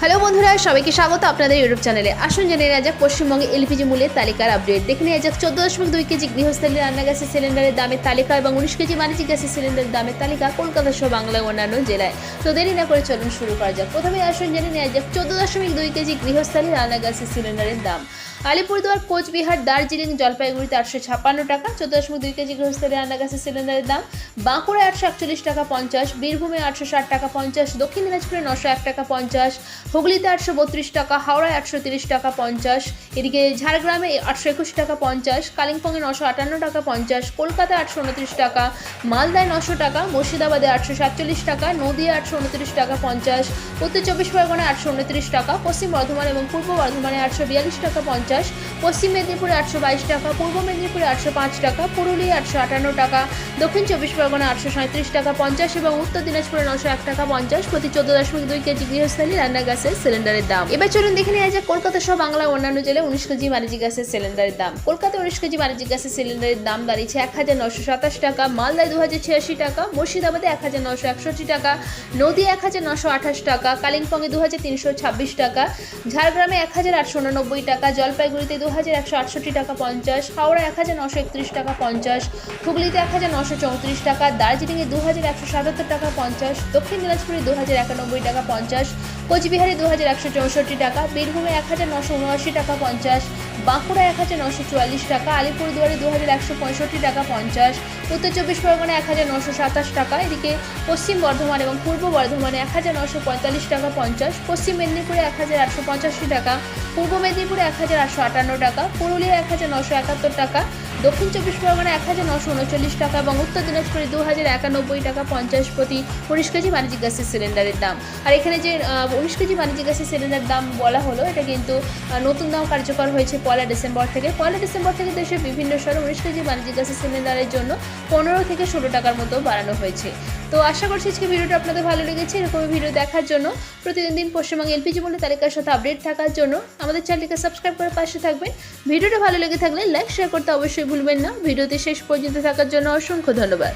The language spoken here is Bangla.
হ্যালো বন্ধুরা, সবাইকে স্বাগত আপনাদের ইউটিউব চ্যানেলে আসুন জেনে নেওয়া যাক, পশ্চিমবঙ্গে এলপিজি মূল্যের তালিকার আপডেট দেখে নেওয়া যাক, চোদ্দ দশমিক দুই কেজি গৃহস্থলী রান্না গ্যাসের সিলিন্ডারের দামের তালিকা এবং উনিশ কেজি বাণিজ্যিক গ্যাসের সিলিন্ডারের দামের তালিকা কলকাতা সহ বাংলা অন্যান্য জেলায়। তো দেরি না করে চলুন শুরু করা যাক। প্রথমে আসুন জেনে নেওয়া যাক, চোদ্দ দশমিক দুই কেজি গৃহস্থলী রান্না গ্যাসের সিলিন্ডারের দাম। আলিপুরদুয়ার, কোচবিহার, দার্জিলিং, জলপাইগুড়িতে আটশো ছাপ্পান্ন টাকা, চোদ্দ দশমিক দুই কেজি গৃহস্থলী রান্না গ্যাসের সিলিন্ডারের দাম। বাঁকুড়ায় আটশো একচল্লিশ টাকা পঞ্চাশ, বীরভূমে আটশো ষাট টাকা পঞ্চাশ, দক্ষিণ দিনাজপুরে নশো এক টাকা পঞ্চাশ, হুগলিতে আটশো বত্রিশ টাকা, হাওড়ায় আটশো তিরিশ টাকা পঞ্চাশ, এদিকে ঝাড়গ্রামে আটশো একুশ টাকা পঞ্চাশ, কালিম্পংয়ে নশো আটান্ন টাকা পঞ্চাশ, কলকাতায় আটশো উনত্রিশ টাকা, মালদায় নশো টাকা, মুর্শিদাবাদে আটশো সাতচল্লিশ টাকা নদিয়া আটশো উনত্রিশ টাকা পঞ্চাশ, উত্তর চব্বিশ পরগনায় আটশো উনত্রিশ টাকা, পশ্চিম বর্ধমান এবং পূর্ব বর্ধমানে আটশো বিয়াল্লিশ টাকা পঞ্চাশ। পশ্চিম মেদিনীপুরে আটশো বাইশ টাকা, পূর্ব মেদিনীপুরে আটশো পাঁচ টাকা, পুরুলিয়া আটশো আটান্ন টাকা, দক্ষিণ চব্বিশ পরগনা আটশো সাঁত্রিশ টাকা পঞ্চাশ এবং উত্তর দিনাজপুরে নশো এক টাকা পঞ্চাশ। প্রতি চোদ্দ দশমিক দুই কেজি গৃহস্থালী রান্না গ্যাসের সিলিন্ডারের দাম। এবার চলুন দেখে নেওয়া যায় কলকাতা সহ বাংলা অন্যান্য জেলায় উনিশ কেজি বাণিজ্যিক গ্যাসের সিলিন্ডারের দাম। কলকাতায় উনিশ কেজি বাণিজ্যিক গ্যাসের সিলিন্ডারের দাম দাঁড়িয়েছে এক হাজার নশো সাতাশ টাকা, মালদায় দু হাজার ছিয়াশি টাকা, মুর্শিদাবাদে এক হাজার নশো একষট্টি টাকা নদীয়া এক হাজার নশো আঠাশ টাকা, কালিম্পংয়ে দু হাজার তিনশো ছাব্বিশ টাকা, ঝাড়গ্রামে এক হাজার আটশো উননব্বই টাকা জলপাইগুড়িতে দু হাজার একশো আটষট্টি টাকা পঞ্চাশ হাওড়া এক হাজার নশো একত্রিশ টাকা পঞ্চাশ, হুগলিতে এক হাজার নশো চৌত্রিশ টাকা, দার্জিলিংয়ে দু হাজার একশো সাতাত্তর টাকা পঞ্চাশ, দক্ষিণ দিনাজপুরে দু হাজার একানব্বই টাকা পঞ্চাশ, কোচবিহারে দু হাজার একশো চৌষট্টি টাকা, বীরভূমে এক হাজার নশো উনআশি টাকা পঞ্চাশ বাঁকুড়া এক হাজার নশো চুয়াল্লিশ টাকা, আলিপুরদুয়ারে দু হাজার একশো পঁয়ষট্টি টাকা পঞ্চাশ, উত্তর চব্বিশ পরগনা এক হাজার নশো সাতাশ টাকা, এদিকে পশ্চিম বর্ধমান এবং পূর্ব বর্ধমানে এক হাজার নশো পঁয়তাল্লিশ টাকা পঞ্চাশ, পশ্চিম মেদিনীপুরে এক হাজার আটশো পঁচাশি টাকা, পূর্ব মেদিনীপুরে এক হাজার আটশো আটান্ন টাকা পুরুলিয়া এক হাজার নশো একাত্তর টাকা দক্ষিণ চব্বিশ পরগনা এক হাজার নশো উনচল্লিশ টাকা এবং উত্তর দিনাজপুরে দু হাজার একানব্বই টাকা পঞ্চাশ প্রতি উনিশ কেজি বাণিজ্যিক গ্যাসের সিলিন্ডারের দাম। আর এখানে যে উনিশ কেজি বাণিজ্যিক গ্যাসের সিলিন্ডার দাম বলা হলো, এটা কিন্তু নতুন দাম কার্যকর হয়েছে পয়লা ডিসেম্বর থেকে। পয়লা ডিসেম্বর থেকে দেশের বিভিন্ন শহরে উনিশ কেজি বাণিজ্যিক গ্যাসের সিলিন্ডারের জন্য পনেরো থেকে ষোলো টাকার মতো বাড়ানো হয়েছে। তো আশা করছি আজকে ভিডিওটা আপনাদের ভালো লেগেছে। এরকম ভিডিও দেখার জন্য প্রতিদিন দিন পশ্চিমবঙ্গ এলপিজি মূল্য তালিকার সাথে আপডেট থাকার জন্য আমাদের চ্যানেলটিকে সাবস্ক্রাইব করে পাশে থাকবেন। ভিডিওটা ভালো লেগে থাকলে লাইক শেয়ার করতে অবশ্যই ভুলবেন না। ভিডিওতে শেষ পর্যন্ত থাকার জন্য অসংখ্য ধন্যবাদ।